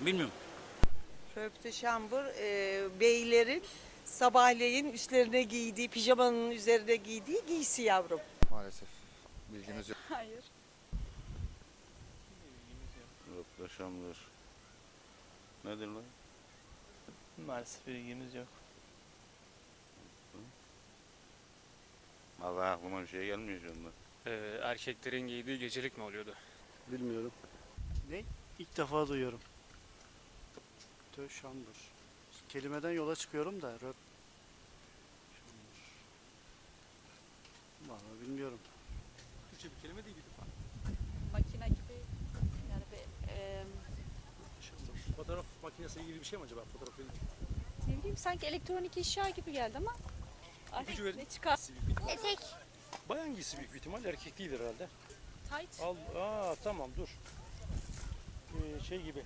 Bilmiyorum. Röpte şambur e, beylerin sabahleyin üstlerine giydiği, pijamanın üzerine giydiği giysi yavrum. Maalesef bilgimiz yok. Hayır. Röpleşemdir. Nedir lan? Maalesef bilgimiz yok. Vallahi aklıma bir şey gelmiyor şu anda. Ee, erkeklerin giydiği gecelik mi oluyordu? Bilmiyorum. Ne? İlk defa duyuyorum. Töşambur. Kelimeden yola çıkıyorum da röp. Şambur. Vallahi bilmiyorum. Türkçe bir kelime değil. Makine gibi yani bir e, Fotoğraf makinesi ilgili bir şey mi acaba? Fotoğraf ne bileyim sanki elektronik eşya gibi geldi ama Ay, verin. ne çıkar? Etek. Bayan giysi büyük bir ihtimal erkek değildir herhalde. Tight. Al, aa tamam dur. Ee, şey gibi.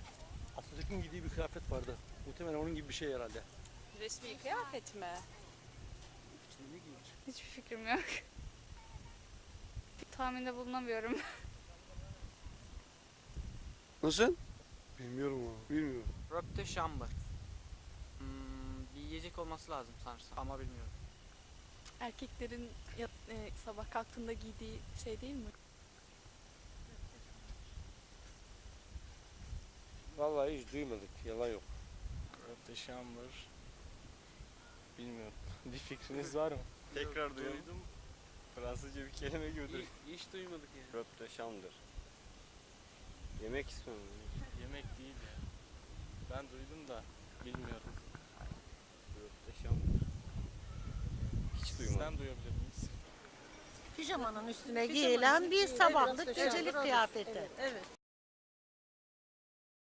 Atatürk'ün giydiği bir kıyafet vardı. Muhtemelen onun gibi bir şey herhalde. Resmi kıyafet mi? Şimdi ne giymiş? Hiçbir fikrim yok. Tahminde bulunamıyorum. Nasıl? Bilmiyorum abi. Bilmiyorum. Röpte şambır. Hmm, bir yiyecek olması lazım sanırsam ama bilmiyorum. Erkeklerin e, sabah kalktığında giydiği şey değil mi? Vallahi hiç duymadık. Yalan yok. Röpteşambır. Bilmiyorum. Bir fikriniz var mı? Tekrar duyuyorum. Fransızca bir kelime gibi duruyor. Hiç duymadık ya. Röpteşamdır. Yemek ismi mi? Yemek değil ya. Ben duydum da bilmiyorum. Röpteşamdır. Hiç duymadım. Sizden duyabilir miyiz? Pijamanın üstüne giyilen bir sabahlık gecelik kıyafeti. Evet.